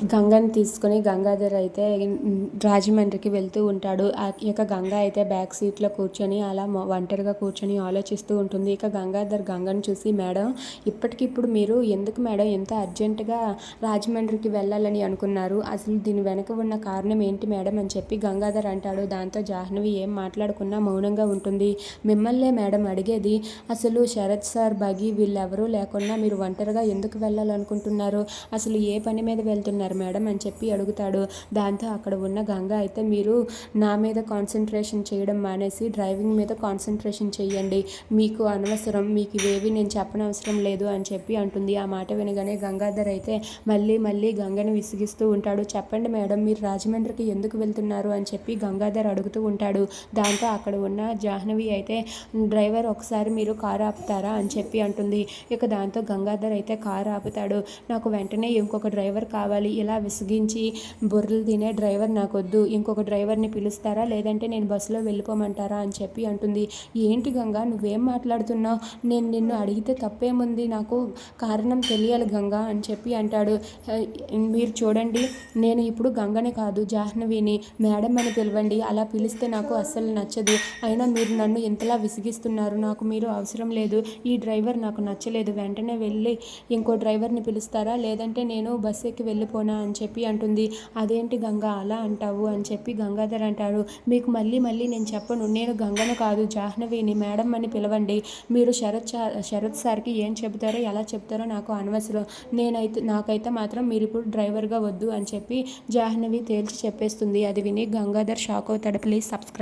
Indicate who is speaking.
Speaker 1: గంగని తీసుకొని గంగాధర్ అయితే రాజమండ్రికి వెళ్తూ ఉంటాడు. ఇక గంగ అయితే బ్యాక్ సీట్లో కూర్చొని అలా ఒంటరిగా కూర్చొని ఆలోచిస్తూ ఉంటుంది. ఇక గంగాధర్ గంగను చూసి మేడం ఇప్పటికిప్పుడు మీరు ఎందుకు మేడం ఎంత అర్జెంటుగా రాజమండ్రికి వెళ్ళాలని అనుకున్నారు? అసలు దీని వెనక ఉన్న కారణం ఏంటి మేడం? అని చెప్పి గంగాధర్ అంటాడు. దాంతో జాహ్నవి ఏం మాట్లాడుకున్నా మౌనంగా ఉంటుంది. మిమ్మల్నే మేడం అడిగేది అసలు శరత్ సార్ బగి వీళ్ళెవరూ లేకుండా మీరు ఒంటరిగా ఎందుకు వెళ్ళాలనుకుంటున్నారు? అసలు ఏ పని మీద వెళ్తున్నారు? మేడం అని చెప్పి అడుగుతాడు. దాంతో అక్కడ ఉన్న గంగ అయితే మీరు నా మీద కాన్సన్ట్రేషన్ చేయడం మానేసి డ్రైవింగ్ మీద కాన్సన్ట్రేషన్ చేయండి మీకు అనవసరం మీకు ఇవేవి నేను చెప్పనవసరం లేదు అని చెప్పి అంటుంది. ఆ మాట వినగానే గంగాధర్ అయితే మళ్ళీ మళ్ళీ గంగని విసిగిస్తూ ఉంటాడు. చెప్పండి మేడం మీరు రాజమండ్రికి ఎందుకు వెళ్తున్నారు అని చెప్పి గంగాధర్ అడుగుతూ ఉంటాడు. దాంతో అక్కడ ఉన్న జాహ్నవి అయితే డ్రైవర్ ఒకసారి మీరు కారు ఆపుతారా? అని చెప్పి అంటుంది. ఇక దాంతో గంగాధర్ అయితే కారు ఆపుతాడు. నాకు వెంటనే ఇంకొక డ్రైవర్ కావాలి. ఇలా విసిగించి బుర్రలు తినే డ్రైవర్ నాకు వద్దు ఇంకొక డ్రైవర్ని పిలుస్తారా? లేదంటే నేను బస్సులో వెళ్ళిపోమంటారా అని చెప్పి అంటుంది. ఏంటి గంగా నువ్వేం మాట్లాడుతున్నావు? నేను నిన్ను అడిగితే తప్పేముంది? నాకు కారణం తెలియాలి గంగా అని చెప్పి అంటాడు. మీరు చూడండి నేను ఇప్పుడు గంగని కాదు జాహ్నవిని మేడం అని పిలవండి. అలా పిలిస్తే నాకు అస్సలు నచ్చదు. అయినా మీరు నన్ను ఎంతలా విసిగిస్తున్నారు. నాకు మీరు అవసరం లేదు. ఈ డ్రైవర్ నాకు నచ్చలేదు. వెంటనే వెళ్ళి ఇంకో డ్రైవర్ని పిలుస్తారా? లేదంటే నేను బస్ ఎక్కి వెళ్ళిపో పెట్టుకోనా అని చెప్పి అంటుంది. అదేంటి గంగా అలా అంటావు? అని చెప్పి గంగాధర్ అంటాడు. మీకు మళ్ళీ మళ్ళీ నేను చెప్పను. నేను గంగను కాదు జాహ్నవిని మేడం అని పిలవండి. మీరు శరత్ శరత్ సార్కి ఏం చెబుతారో ఎలా చెప్తారో నాకు అనవసరం. నేనైతే నాకైతే మాత్రం మీరు ఇప్పుడు డ్రైవర్గా వద్దు అని చెప్పి జాహ్నవి తేల్చి చెప్పేస్తుంది. అది విని గంగాధర్ షాక్ అవుతాడు. Please subscribe